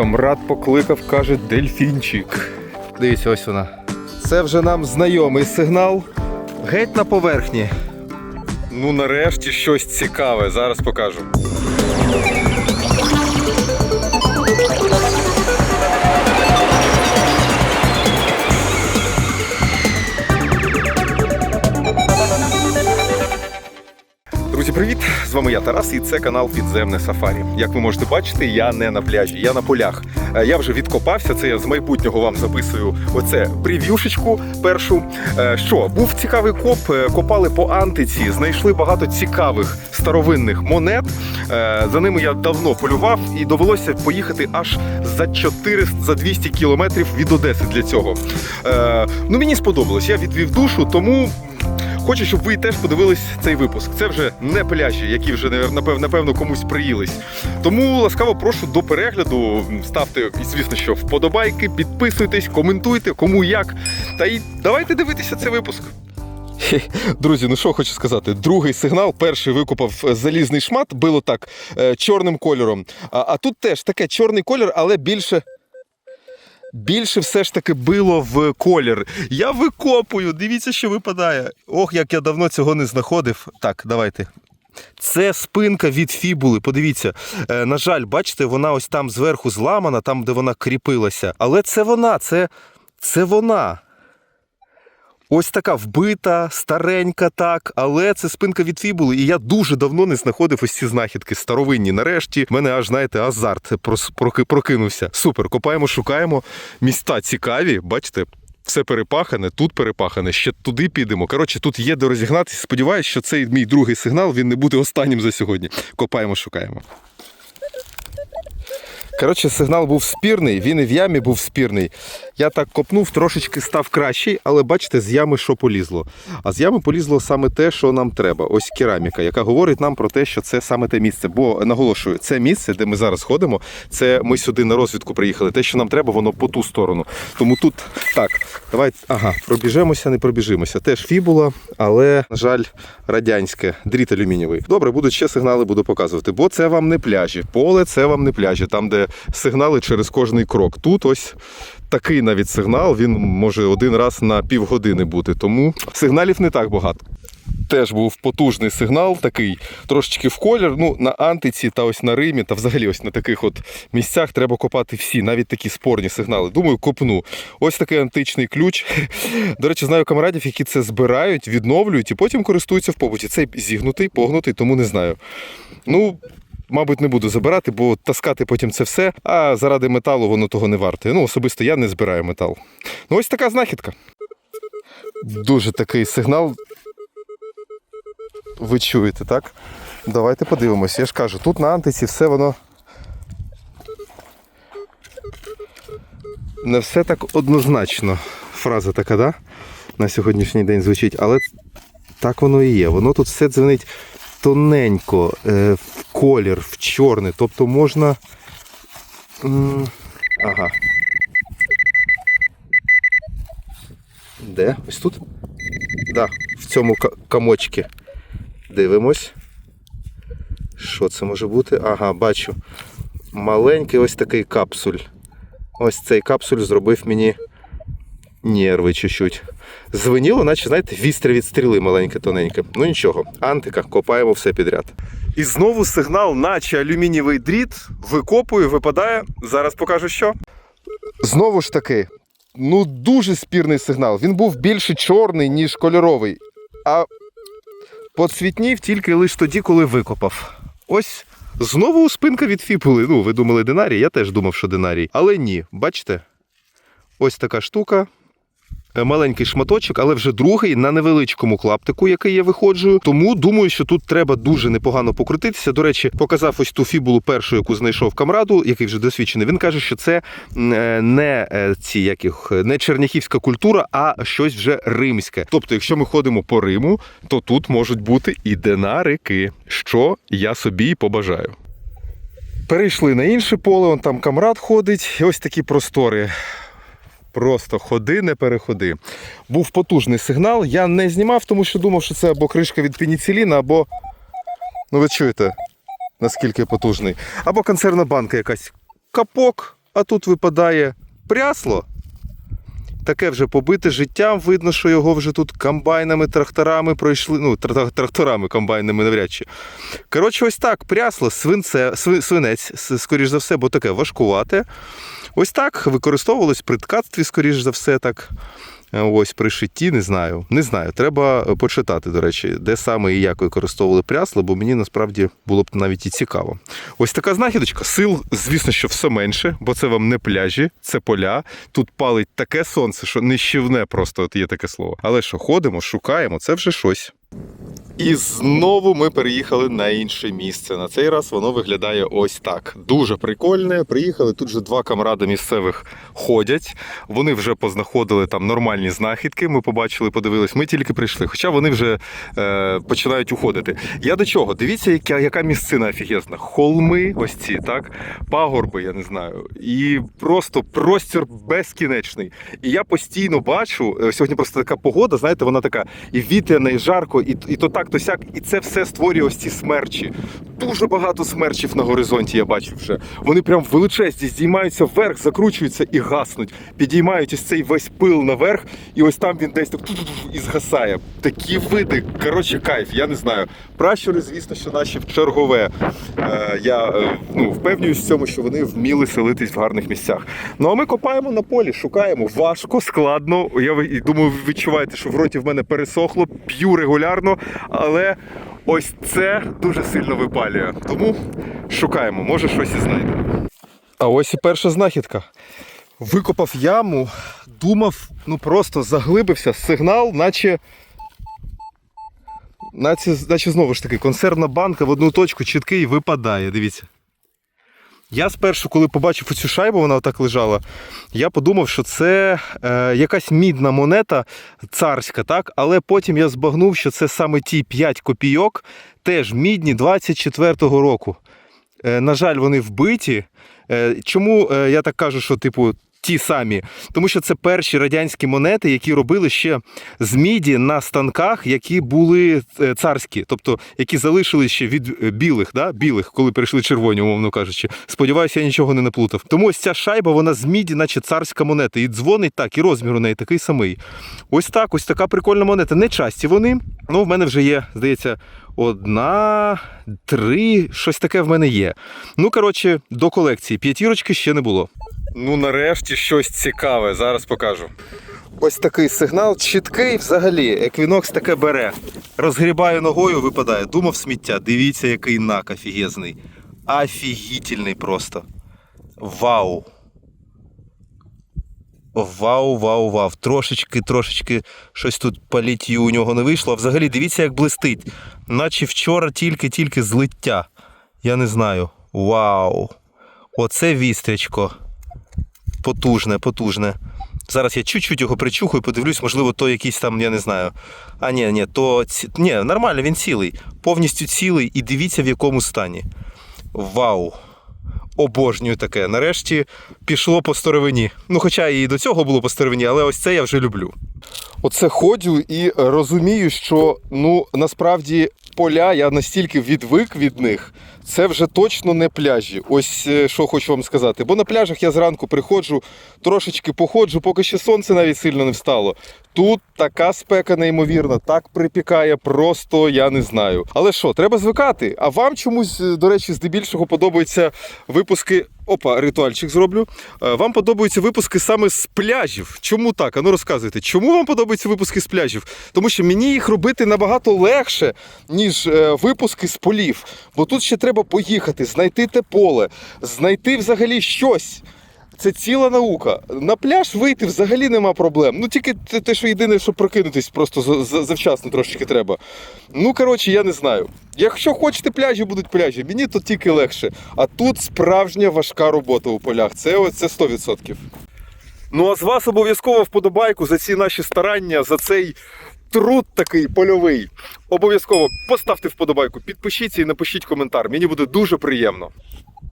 Камрад покликав, каже, дельфінчик. Дивіться, ось вона. Це вже нам знайомий сигнал. Геть на поверхні. Ну, нарешті щось цікаве. Зараз покажу. Друзі, привіт! З вами я Тарас, і це канал Підземне Сафарі. Як ви можете бачити, я не на пляжі, я на полях. Е, Я вже відкопався. Це я з майбутнього вам записую оце прев'юшечку першу. Е, Що був цікавий коп, е, копали по антиці, знайшли багато цікавих старовинних монет. За ними я давно полював і довелося поїхати аж за 400, за 200 кілометрів від Одеси для цього. Ну мені сподобалось. Я відвів душу, тому Хочу, щоб ви теж подивились цей випуск. Це вже не пляжі, які вже напевно, комусь приїлись. Тому ласкаво прошу до перегляду. Ставте, звісно, що вподобайки, підписуйтесь, коментуйте, кому як. Та й давайте дивитися цей випуск. Друзі, ну що хочу сказати, другий сигнал, перший викупав е, залізний шмат, було так е, чорним кольором. А, а тут теж таке чорний колір, але більше. Більше все ж таки било в колір. Я викопую, дивіться, що випадає. Ох, як я давно цього не знаходив. Так, давайте. Це спинка від фібули. Подивіться, Е, на жаль, бачите, вона ось там зверху зламана, там, де вона кріпилася. Але це вона, це, це вона. Ось така вбита, старенька, так, але це спинка від фібули, і я дуже давно не знаходив ось ці знахідки старовинні. Нарешті в мене аж знаєте, азарт прокинувся. Супер, копаємо, шукаємо. Міста цікаві, бачите. Все перепахане, тут перепахане, ще туди підемо. Коротше, тут є де розігнатися. Сподіваюсь, що цей мій другий сигнал він не буде останнім за сьогодні. Копаємо, шукаємо. Коротше, сигнал був спірний, він і в ямі був спірний. Я так копнув, трошечки став кращий, але бачите, з ями що полізло. А з ями полізло саме те, що нам треба. Ось кераміка, яка говорить нам про те, що це саме те місце. Бо наголошую, це місце, де ми зараз ходимо, це ми сюди на розвідку приїхали. Те, що нам треба, воно по ту сторону. Тому тут так, давайте, ага, пробіжемося, не пробіжимося. Теж фібула, але, на жаль, радянське, дріт алюмінієвий. Добре, будуть ще сигнали, буду показувати. Бо це вам не пляжі. Поле це вам не пляжі, там, де сигнали через кожний крок. Тут ось такий навіть сигнал, він може один раз на півгодини бути. Тому сигналів не так багато. Теж був потужний сигнал, такий трошечки в колір. Ну, на антиці та ось на Римі, та взагалі ось на таких от місцях треба копати всі, навіть такі спорні сигнали. Думаю, копну. Ось такий античний ключ. До речі, знаю камрадів, які це збирають, відновлюють і потім користуються в побуті. Цей зігнутий, погнутий, тому не знаю. Ну, Мабуть, не буду забирати, бо таскати потім це все, а заради металу воно того не варте. Ну, особисто я не збираю метал. Ну, ось така знахідка. Дуже такий сигнал. Ви чуєте, так? Давайте подивимося. Я ж кажу, тут на антиці все воно. Не все так однозначно. Фраза така, да? На сьогоднішній день звучить, але так воно і є. Воно тут все дзвонить тоненько, е, в колір, в чорний. Тобто можна. Ага. Де? Ось тут? Да, в цьому камочці. Дивимось. Що це може бути? Ага, бачу. Маленький ось такий капсуль. Ось цей капсуль зробив мені нерви чуть-чуть. Звеніло, наче, знаєте, вістря від стріли маленьке, тоненьке. Ну нічого, антика, копаємо все підряд. І знову сигнал, наче алюмінієвий дріт, викопую, випадає. Зараз покажу що. Знову ж таки, ну дуже спірний сигнал. Він був більше чорний, ніж кольоровий. А поцвітнів тільки лише тоді, коли викопав. Ось знову спинка від фіпули. Ну, ви думали динарій, я теж думав, що динарій. Але ні, бачите? Ось така штука. Е, Маленький шматочок, але вже другий на невеличкому клаптику, який я виходжу. Тому думаю, що тут треба дуже непогано покрутитися. До речі, показав ось ту фібулу першу, яку знайшов камраду, який вже досвідчений. Він каже, що це е, не е, ці яких не черняхівська культура, а щось вже римське. Тобто, якщо ми ходимо по Риму, то тут можуть бути і динарики, що я собі побажаю. Перейшли на інше поле, он там камрад ходить, і ось такі простори. Просто ходи, не переходи. Був потужний сигнал. Я не знімав, тому що думав, що це або кришка від пеніциліна, або. Ну ви чуєте, наскільки потужний. Або консервна банка якась. Капок, а тут випадає прясло. Таке вже побите життям. Видно, що його вже тут комбайнами, тракторами пройшли. Ну, тракторами, комбайнами навряд чи. Коротше, ось так, прясло, свинце, свинець, скоріш за все, бо таке важкувате. Ось так використовувалось при ткацтві, скоріш за все, так. Е, Ось при шитті, не знаю. Не знаю. Треба е, почитати, до речі, де саме і як використовували прясло, бо мені насправді було б навіть і цікаво. Ось така знахідочка. Сил, звісно, що все менше, бо це вам не пляжі, це поля. Тут палить таке сонце, що нищівне просто от є таке слово. Але що ходимо, шукаємо, це вже щось. І знову ми переїхали на інше місце. На цей раз воно виглядає ось так. Дуже прикольне. Приїхали тут же два камради місцевих ходять. Вони вже познаходили там нормальні знахідки. Ми побачили, подивились. Ми тільки прийшли. Хоча вони вже е, починають уходити. Я до чого? Дивіться, яка, яка місцина офігезна. Холми, ось ці, так, пагорби, я не знаю. І просто простір безкінечний. І я постійно бачу, е, сьогодні просто така погода, знаєте, вона така і вітряна, і жарко, і, і то так, то сяк, і це все створює ось ці смерчі. Дуже багато смерчів на горизонті я бачу вже. Вони прям величезні, здіймаються вверх, закручуються і гаснуть. Підіймають ось цей весь пил наверх, і ось там він десь так і згасає. Такі види, коротше, кайф, я не знаю. Пращури, звісно, що наші в чергове. Е, я е, ну, впевнююсь в цьому, що вони вміли селитись в гарних місцях. Ну а ми копаємо на полі, шукаємо. Важко, складно. Я думаю, ви відчуваєте, що в роті в мене пересохло, п'ю регулярно, але ось це дуже сильно випалює. Тому шукаємо, може щось і знайдемо. А ось і перша знахідка. Викопав яму, думав, ну просто заглибився, сигнал, наче. Наче, наче знову ж таки, консервна банка в одну точку чіткий випадає. Дивіться. Я спершу, коли побачив оцю шайбу, вона отак лежала, я подумав, що це е, якась мідна монета царська, так? але потім я збагнув, що це саме ті 5 копійок, теж мідні 24-го року. Е, на жаль, вони вбиті. Е, чому е, я так кажу, що типу. Ті самі, тому що це перші радянські монети, які робили ще з міді на станках, які були е, царські, тобто які залишились ще від е, білих, да? білих, коли перейшли червоні, умовно кажучи. Сподіваюся, я нічого не наплутав. Тому ось ця шайба, вона з міді, наче царська монета, і дзвонить так, і розмір у неї такий самий. Ось так, ось така прикольна монета. Не часті вони. Ну, в мене вже є, здається, одна, три, щось таке в мене є. Ну, коротше, до колекції п'ятірочки ще не було. Ну, нарешті щось цікаве, зараз покажу. Ось такий сигнал, чіткий взагалі. Еквінокс таке бере. Розгрібаю ногою, випадає. Думав сміття. Дивіться, який нак офігезний. Офігітельний просто. Вау. Вау, вау, вау. Трошечки, трошечки щось тут палітію у нього не вийшло. А взагалі дивіться, як блистить. Наче вчора тільки-тільки злиття. Я не знаю. Вау. Оце вістрячко. Потужне, потужне. Зараз я чуть-чуть його причухаю, подивлюсь, можливо, то якийсь там, я не знаю. А ні, ні, то ці... ні, нормально, він цілий. Повністю цілий і дивіться в якому стані. Вау! Обожнюю таке. Нарешті пішло по старовині. Ну, хоча і до цього було по старовині, але ось це я вже люблю. Оце ходжу і розумію, що ну насправді поля я настільки відвик від них. Це вже точно не пляжі. Ось е, що хочу вам сказати. Бо на пляжах я зранку приходжу, трошечки походжу, поки ще сонце навіть сильно не встало. Тут така спека неймовірна, так припікає, просто я не знаю. Але що, треба звикати. А вам чомусь, е, до речі, здебільшого подобаються випуски. Опа, ритуальчик зроблю. Е, Вам подобаються випуски саме з пляжів. Чому так? Ану розказуйте, чому вам подобаються випуски з пляжів? Тому що мені їх робити набагато легше, ніж е, випуски з полів. Бо тут ще треба поїхати, знайти те поле, знайти взагалі щось. Це ціла наука. На пляж вийти взагалі нема проблем. Ну тільки те, що єдине, що прокинутись просто за- за- завчасно трошечки треба. Ну коротше, я не знаю. Якщо хочете пляжі, будуть пляжі. Мені то тільки легше. А тут справжня важка робота у полях. Це це 100%. Ну а з вас обов'язково вподобайку за ці наші старання, за цей труд такий польовий. Обов'язково поставте вподобайку, підпишіться і напишіть коментар. Мені буде дуже приємно.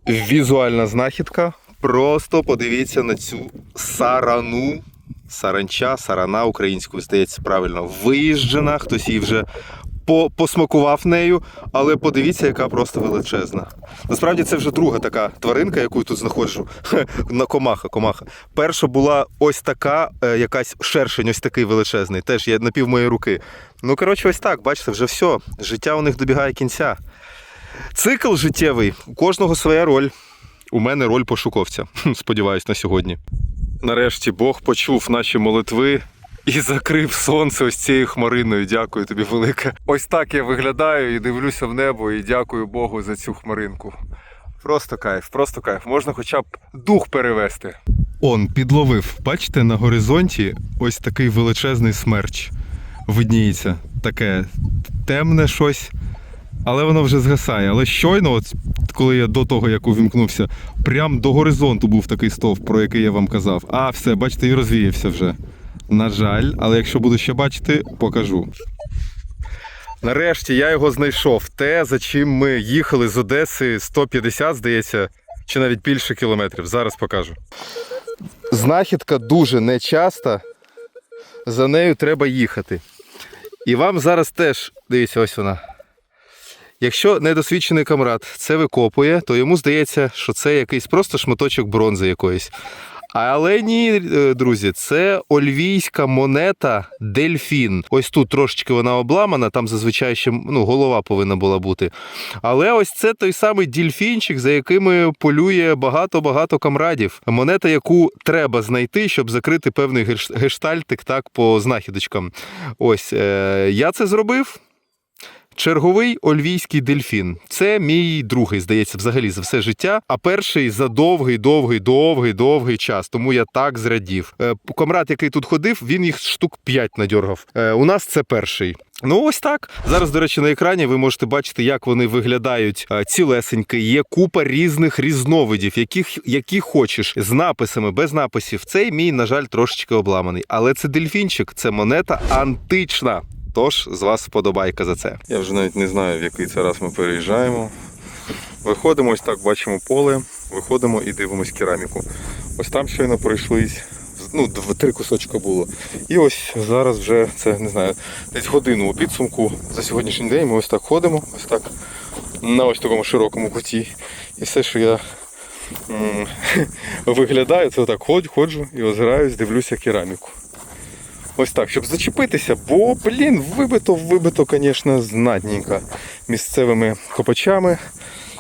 Візуальна знахідка. Просто подивіться на цю сарану. Саранча, сарана українською, здається, правильно виїжджена. Хтось її вже по, посмакував нею, але подивіться, яка просто величезна. Насправді це вже друга така тваринка, яку я тут знаходжу. На комаха, комаха. Перша була ось така, е, якась шершень, ось такий величезний. Теж є на пів моєї руки. Ну, коротше, ось так, бачите, вже все. Життя у них добігає кінця. Цикл життєвий, у кожного своя роль. У мене роль пошуковця. Сподіваюсь, на сьогодні. Нарешті Бог почув наші молитви і закрив сонце ось цією хмариною. Дякую тобі велике. Ось так я виглядаю і дивлюся в небо, і дякую Богу за цю хмаринку. Просто кайф, просто кайф. Можна хоча б дух перевести. Он підловив. Бачите, на горизонті ось такий величезний смерч. Видніється таке темне щось. Але воно вже згасає. Але щойно, от коли я до того, як увімкнувся, прям до горизонту був такий стовп, про який я вам казав. А, все, бачите, і розвіявся вже. На жаль, але якщо буду ще бачити, покажу. Нарешті я його знайшов. Те, за чим ми їхали з Одеси 150, здається, чи навіть більше кілометрів. Зараз покажу. Знахідка дуже нечаста. За нею треба їхати. І вам зараз теж, дивіться, ось вона. Якщо недосвідчений камрад це викопує, то йому здається, що це якийсь просто шматочок бронзи якоїсь. Але ні, е, друзі, це ольвійська монета дельфін. Ось тут трошечки вона обламана, там зазвичай ще ну, голова повинна була бути. Але ось це той самий дільфінчик, за якими полює багато-багато камрадів. Монета, яку треба знайти, щоб закрити певний геш- гештальтик так по знахідочкам. Ось е, я це зробив. Черговий ольвійський дельфін. Це мій другий, здається, взагалі за все життя. А перший за довгий, довгий, довгий, довгий час. Тому я так зрадів. Е, Комрад, який тут ходив, він їх штук 5 надьоргав. Е, У нас це перший. Ну, ось так. Зараз, до речі, на екрані ви можете бачити, як вони виглядають е, цілесенькі. Є купа різних різновидів, яких які хочеш, з написами, без написів. Цей мій, на жаль, трошечки обламаний. Але це дельфінчик, це монета антична. Тож з вас вподобайка за це. Я вже навіть не знаю, в який це раз ми переїжджаємо. Виходимо, ось так бачимо поле, виходимо і дивимось кераміку. Ось там щойно пройшлись. Ну, три кусочка було. І ось зараз вже це не знаю, десь годину у підсумку за сьогоднішній день ми ось так ходимо, ось так на ось такому широкому куті. І все, що я м, виглядаю, це отак ходжу, ходжу і озираюсь, дивлюся кераміку. Ось так, щоб зачепитися, бо, блін, вибито, вибито, звісно, знатненько місцевими копачами.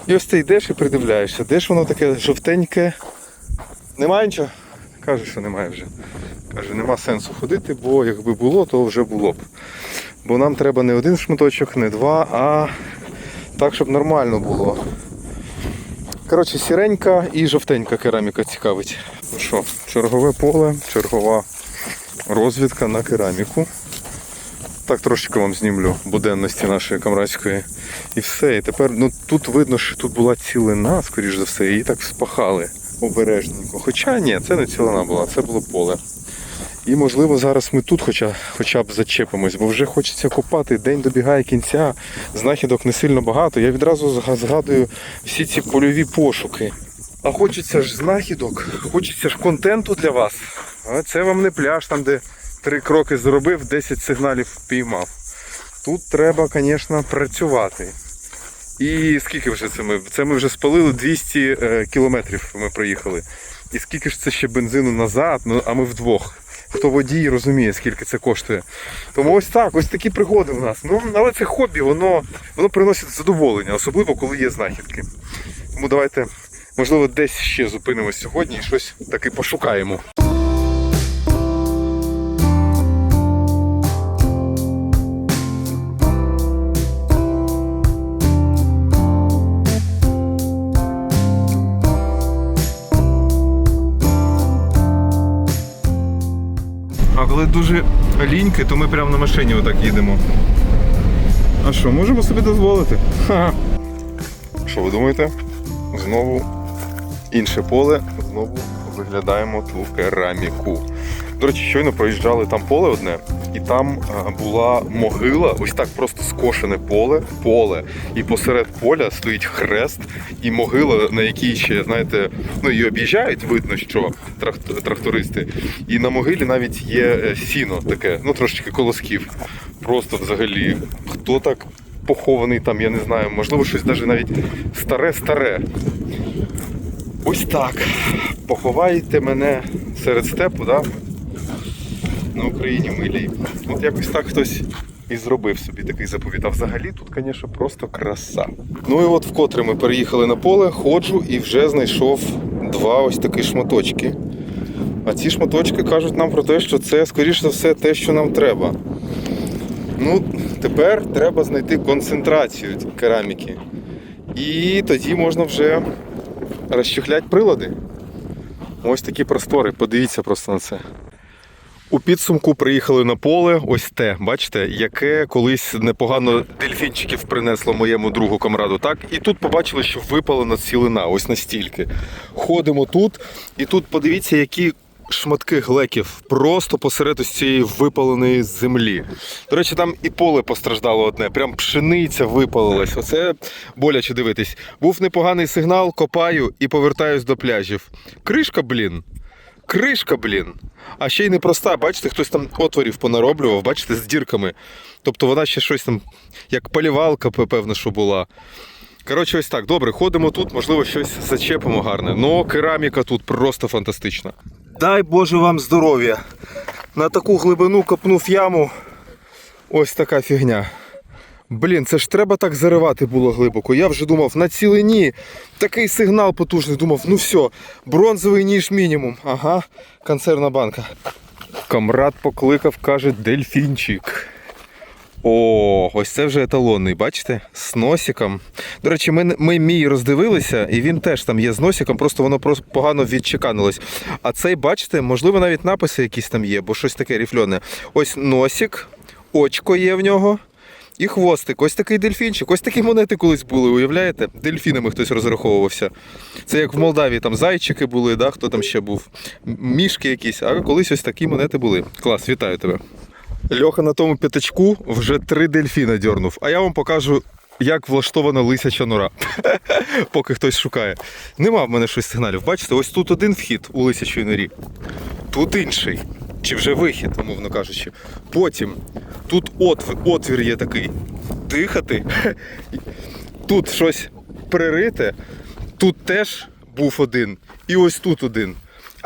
І ось ти йдеш і придивляєшся, де ж воно таке жовтеньке. Немає нічого? Каже, що немає вже. Каже, нема сенсу ходити, бо якби було, то вже було б. Бо нам треба не один шматочок, не два, а так, щоб нормально було. Коротше, сіренька і жовтенька кераміка цікавить. Ну що, чергове поле, чергова розвідка на кераміку. Так трошечки вам знімлю буденності нашої камрадської. І все. І тепер ну, тут видно, що тут була цілина, скоріш за все, її так спахали обережненько. Хоча ні, це не цілина була, це було поле. І можливо зараз ми тут хоча, хоча б зачепимось, бо вже хочеться копати, день добігає кінця, знахідок не сильно багато. Я відразу згадую всі ці польові пошуки. А хочеться ж знахідок, хочеться ж контенту для вас. А це вам не пляж, там де три кроки зробив, 10 сигналів впіймав. Тут треба, звісно, працювати. І скільки вже це ми? Це ми вже спалили 200 е, кілометрів ми проїхали. І скільки ж це ще бензину назад, ну а ми вдвох. Хто водій розуміє, скільки це коштує. Тому ось так, ось такі пригоди в нас. Ну, але це хобі, воно, воно приносить задоволення, особливо коли є знахідки. Тому давайте, можливо, десь ще зупинимось сьогодні і щось таки пошукаємо. Дуже ліньки, то ми прямо на машині отак їдемо. А що, можемо собі дозволити? Ха. Що ви думаєте? Знову інше поле, знову виглядаємо ту кераміку. До речі, щойно проїжджали там поле одне, і там е, була могила, ось так просто скошене поле, поле. І посеред поля стоїть хрест і могила, на якій ще, знаєте, ну її об'їжджають, видно, що трак- трактористи. І на могилі навіть є е, сіно таке, ну трошечки колосків. Просто взагалі, хто так похований там, я не знаю, можливо, щось навіть навіть старе-старе. Ось так. Поховайте мене серед степу, да? На Україні милій. От якось так хтось і зробив собі такий заповіт. А взагалі тут, звісно, просто краса. Ну і от вкотре ми переїхали на поле, ходжу і вже знайшов два ось такі шматочки. А ці шматочки кажуть нам про те, що це, скоріш за все, те, що нам треба. Ну, тепер треба знайти концентрацію кераміки. І тоді можна вже розчехляти прилади. Ось такі простори, подивіться просто на це. У підсумку приїхали на поле, ось те, бачите, яке колись непогано дельфінчиків принесло моєму другу комраду. Так, і тут побачили, що випалена цілина, ось настільки. Ходимо тут, і тут подивіться, які шматки глеків просто посеред ось цієї випаленої землі. До речі, там і поле постраждало одне, прям пшениця випалилась. Оце боляче дивитись. Був непоганий сигнал, копаю і повертаюсь до пляжів. Кришка, блін. Кришка, блін. А ще й непроста, бачите, хтось там отворів понароблював, бачите, з дірками. Тобто вона ще щось там, як полівалка, певно, що була. Коротше, ось так, добре, ходимо тут, можливо, щось зачепимо гарне. Ну, кераміка тут просто фантастична. Дай Боже вам здоров'я. На таку глибину копнув яму. Ось така фігня. Блін, це ж треба так заривати було глибоко. Я вже думав, на цілині такий сигнал потужний. Думав, ну все, бронзовий ніж мінімум. Ага, консервна банка. Камрад покликав, каже, дельфінчик. О, ось це вже еталонний, бачите? З носиком. До речі, ми, ми мій роздивилися, і він теж там є з носиком, просто воно просто погано відчеканилось. А цей, бачите, можливо, навіть написи якісь там є, бо щось таке ріфльоне. Ось носик, очко є в нього. І хвостик, ось такий дельфінчик, ось такі монети колись були, уявляєте? Дельфінами хтось розраховувався. Це як в Молдавії там зайчики були, да? хто там ще був, мішки якісь, а колись ось такі монети були. Клас, вітаю тебе. Льоха на тому п'ятачку вже три дельфіна дьорнув, а я вам покажу, як влаштована лисяча нора. Поки хтось шукає. Нема в мене щось сигналів. Бачите, ось тут один вхід у лисячій норі, тут інший. Чи вже вихід, умовно кажучи. Потім тут отвір, отвір є такий. Дихати. Тут щось пририте, тут теж був один. І ось тут один.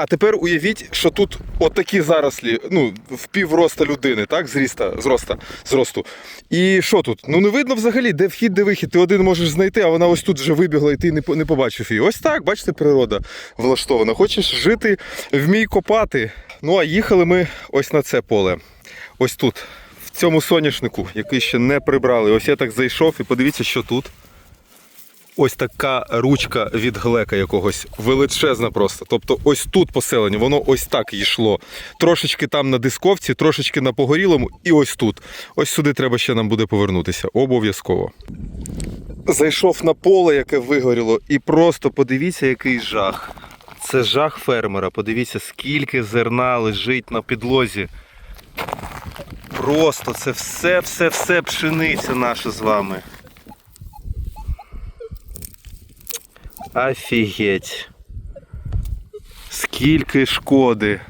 А тепер уявіть, що тут отакі зарослі, ну, в півроста людини, так, зріста, зроста, зросту. І що тут? Ну не видно взагалі, де вхід, де вихід. Ти один можеш знайти, а вона ось тут вже вибігла, і ти не, не побачив її. Ось так, бачите, природа влаштована. Хочеш жити, вмій копати. Ну а їхали ми ось на це поле. Ось тут, в цьому соняшнику, який ще не прибрали. Ось я так зайшов і подивіться, що тут. Ось така ручка від глека якогось величезна просто. Тобто, ось тут поселення, воно ось так йшло. Трошечки там на дисковці, трошечки на погорілому, і ось тут. Ось сюди треба ще нам буде повернутися. Обов'язково. Зайшов на поле, яке вигоріло, і просто подивіться, який жах. Це жах фермера. Подивіться, скільки зерна лежить на підлозі. Просто це все, все, все пшениця наша з вами. Офігеть. Скільки шкоди.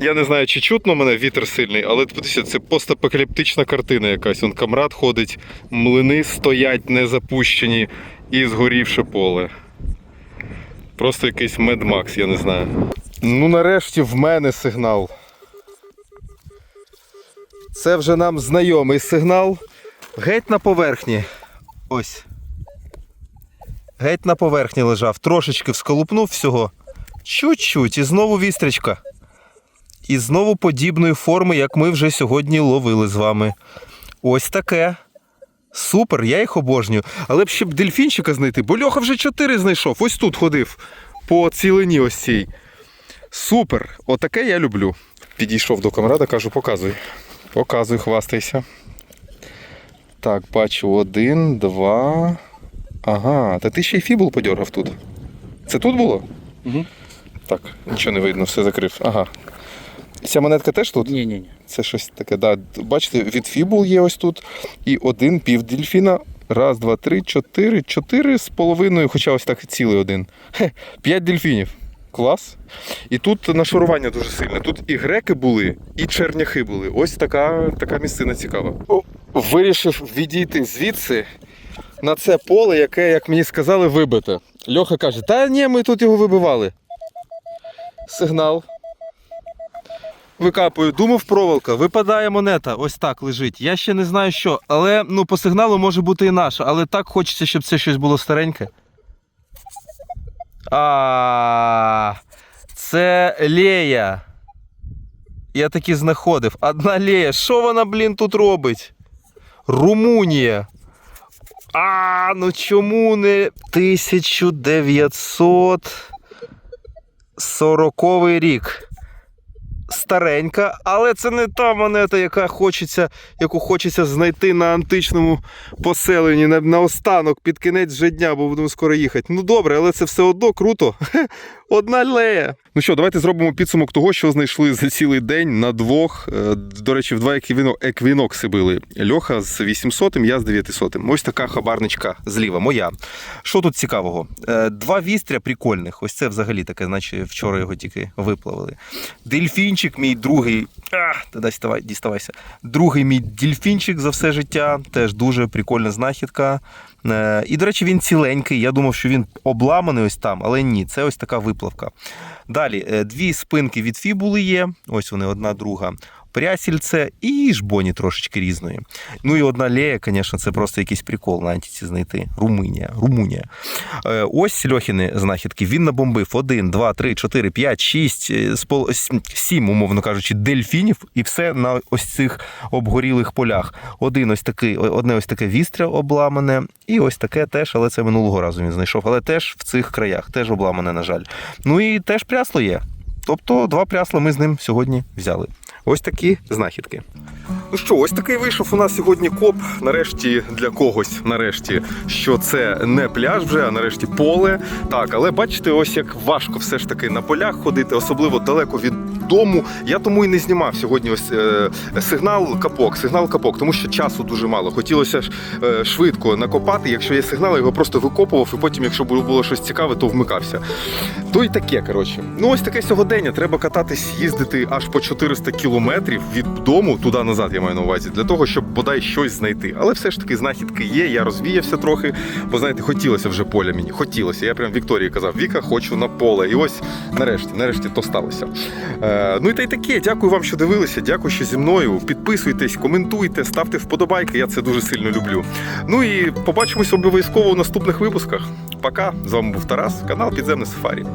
Я не знаю, чи чутно мене вітер сильний, але подивіться, це постапокаліптична картина якась. Он камрад ходить, млини стоять незапущені і згорівше поле. Просто якийсь медмакс, я не знаю. Ну, нарешті в мене сигнал. Це вже нам знайомий сигнал. Геть на поверхні. Ось. Геть на поверхні лежав, трошечки всколупнув всього. Чуть-чуть, і знову вістрячка. І знову подібної форми, як ми вже сьогодні ловили з вами. Ось таке. Супер, я їх обожнюю. Але б ще б дельфінчика знайти, бо Льоха вже чотири знайшов. Ось тут ходив по цілині ось цій. Супер! Отаке я люблю. Підійшов до камрада, кажу, показуй. Показуй, хвастайся. Так, бачу один, два. Ага, та ти ще й фібул подьоргав тут. Це тут було? Угу. Так, нічого не видно, все закрив. Ага. Ця монетка теж тут? Ні, ні, ні. Це щось таке, да. Бачите, від фібул є ось тут. І один півдельфіна. Раз, два, три, чотири, чотири з половиною, хоча ось так цілий один. Хе, п'ять дельфінів. Клас. І тут нашарування дуже сильне. Тут і греки були, і черняхи були. Ось така, така місцина цікава. О, вирішив відійти звідси на це поле, яке, як мені сказали, вибите. Льоха каже: та ні, ми тут його вибивали. Сигнал. Викапую, думав проволока, випадає монета, ось так лежить. Я ще не знаю що, але ну по сигналу може бути і наша, але так хочеться, щоб це щось було стареньке. А, це Лея. Я таки знаходив. Одна Лея. Що вона, блін, тут робить? Румунія. А, ну чому не 1940 рік? старенька, але це не та монета, яка хочеться, яку хочеться знайти на античному поселенні на, на останок під кінець вже дня, бо будемо скоро їхати. Ну добре, але це все одно круто. Одна лея. Ну що, давайте зробимо підсумок того, що знайшли за цілий день на двох. Е, До речі, в два еквіно- еквінокси били. Льоха з 800, я з 900. Ось така хабарничка зліва, моя. Що тут цікавого? Е, Два вістря прикольних. Ось це взагалі таке, наче вчора його тільки виплавили. Дельфінчик, мій другий. А, та діставай, діставайся. Другий мій дельфінчик за все життя. Теж дуже прикольна знахідка. Е, І, до речі, він ціленький. Я думав, що він обламаний ось там, але ні, це ось така виплавка. Далі, е, дві спинки від фібули є. Ось вони, одна друга. Прясільце і жбоні трошечки різної. Ну і одна лея, звісно, це просто якийсь прикол на антиці знайти. Румунія. Румунія. Е, Ось Льохіни знахідки. Він набомбив 1, 2, 3, 4, 5, 6, 7, умовно кажучи, дельфінів, і все на ось цих обгорілих полях. Один ось такий, одне ось таке вістря обламане, і ось таке теж, але це минулого разу він знайшов. Але теж в цих краях, теж обламане, на жаль. Ну і теж прясло є. Тобто два прясла ми з ним сьогодні взяли. Ось такі знахідки. Ну що, ось такий вийшов у нас сьогодні коп. Нарешті для когось, нарешті, що це не пляж вже, а нарешті поле. Так, але бачите, ось як важко все ж таки на полях ходити, особливо далеко від дому. Я тому і не знімав сьогодні ось е, сигнал капок, сигнал капок, тому що часу дуже мало. Хотілося ж е, швидко накопати. Якщо є сигнал, я його просто викопував, і потім, якщо було, щось цікаве, то вмикався. То й таке, коротше. Ну ось таке сьогодення. Треба кататись, їздити аж по 400 кілометрів від дому туди назад, я маю на увазі, для того, щоб бодай щось знайти. Але все ж таки знахідки є. Я розвіявся трохи, бо знаєте, хотілося вже поля мені. Хотілося. Я прям Вікторії казав: Віка, хочу на поле. І ось нарешті, нарешті то сталося. Е, ну і та й таке. Дякую вам, що дивилися. Дякую, що зі мною. Підписуйтесь, коментуйте, ставте вподобайки. Я це дуже сильно люблю. Ну і побачимось обов'язково у наступних випусках. Пока. З вами був Тарас, канал Підземне Сафарі.